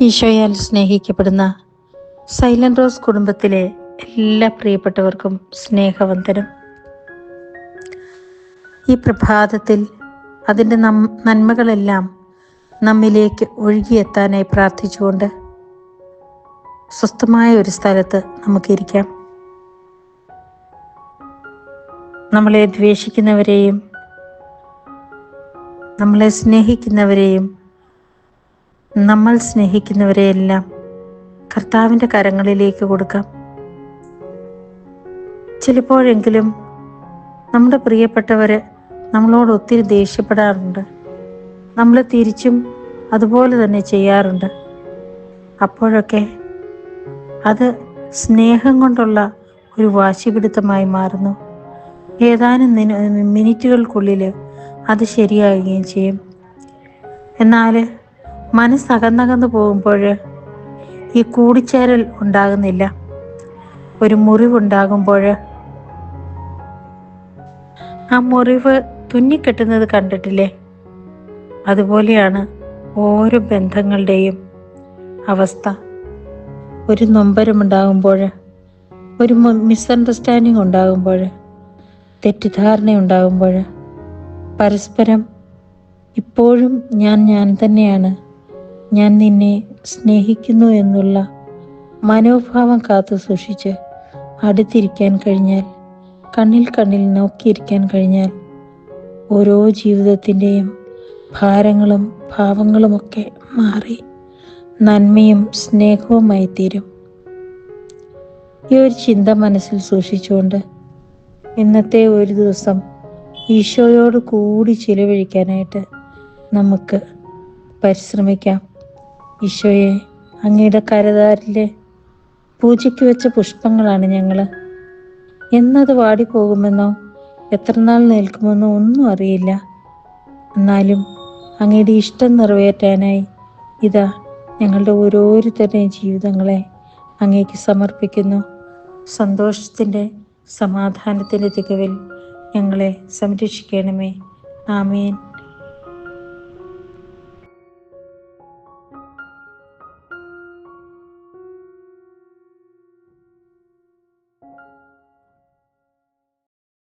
ഈശോയാൽ സ്നേഹിക്കപ്പെടുന്ന silent rose കുടുംബത്തിലെ എല്ലാ പ്രിയപ്പെട്ടവർക്കും സ്നേഹവന്ദനം. ഈ പ്രഭാതത്തിൽ അതിന്റെ നന്മകളെല്ലാം നമ്മിലേക്ക് ഒഴുകിയെത്താനായി പ്രാർത്ഥിച്ചുകൊണ്ട് സ്വസ്ഥമായ ഒരു സ്ഥലത്ത് നമുക്കിരിക്കാം. നമ്മളെ ദ്വേഷിക്കുന്നവരെയും നമ്മളെ സ്നേഹിക്കുന്നവരെയും നമ്മൾ സ്നേഹിക്കുന്നവരെയെല്ലാം കർത്താവിന്റെ കരങ്ങളിലേക്ക് കൊടുക്കാം. ചിലപ്പോഴെങ്കിലും നമ്മുടെ പ്രിയപ്പെട്ടവർ നമ്മളോട് ഒത്തിരി ദേഷ്യപ്പെടാറുണ്ട്. നമ്മൾ തിരിച്ചും അതുപോലെ തന്നെ ചെയ്യാറുണ്ട്. അപ്പോഴൊക്കെ അത് സ്നേഹം കൊണ്ടുള്ള ഒരു വാശിപിടുത്തമായി മാറുന്നു. ഏതാനും മിനിറ്റുകൾക്കുള്ളിൽ അത് ശരിയാകുകയും ചെയ്യും. എന്നാൽ മനസ്സകന്നകന്നു പോകുമ്പോൾ ഈ കൂടിച്ചേരൽ ഉണ്ടാകുന്നില്ല. ഒരു മുറിവുണ്ടാകുമ്പോൾ ആ മുറിവ് തുന്നിക്കെട്ടുന്നത് കണ്ടിട്ടില്ലേ? അതുപോലെയാണ് ഓരോ ബന്ധങ്ങളുടെയും അവസ്ഥ. ഒരു നൊമ്പരമുണ്ടാകുമ്പോൾ ഒരു മിസ്അണ്ടർസ്റ്റാൻഡിങ് ഉണ്ടാകുമ്പോൾ തെറ്റിദ്ധാരണ ഉണ്ടാകുമ്പോൾ പരസ്പരം ഇപ്പോഴും ഞാൻ ഞാൻ തന്നെയാണ് ഞാൻ നിന്നെ സ്നേഹിക്കുന്നു എന്നുള്ള മനോഭാവം കാത്തു സൂക്ഷിച്ച് അടുത്തിരിക്കാൻ കഴിഞ്ഞാൽ കണ്ണിൽ കണ്ണിൽ നോക്കിയിരിക്കാൻ കഴിഞ്ഞാൽ ഓരോ ജീവിതത്തിന്റെയും ഭാരങ്ങളും ഭാവങ്ങളുമൊക്കെ മാറി നന്മയും സ്നേഹവുമായി തീരും ഈ ഒരു ചിന്ത മനസ്സിൽ സൂക്ഷിച്ചുകൊണ്ട് ഇന്നത്തെ ഒരു ദിവസം ഈശോയോട് കൂടി ചിലവഴിക്കാനായിട്ട് നമുക്ക് പരിശ്രമിക്കാം. ഈശോയെ അങ്ങയുടെ കരതാരിലെ പൂജയ്ക്ക് വെച്ച പുഷ്പങ്ങളാണ് ഞങ്ങൾ എന്നത് വാടിപ്പോകുമെന്നോ എത്ര നാൾ നിൽക്കുമെന്നോ ഒന്നും അറിയില്ല. എന്നാലും അങ്ങയുടെ ഇഷ്ടം നിറവേറ്റാനായി ഇതാ ഞങ്ങളുടെ ഓരോരുത്തരുടെയും ജീവിതങ്ങളെ അങ്ങേക്ക് സമർപ്പിക്കുന്നു. സന്തോഷത്തിന്റെ സമാധാനത്തിന്റെ തികവിൽ ഞങ്ങളെ സംരക്ഷിക്കണമേ. ആമേൻ.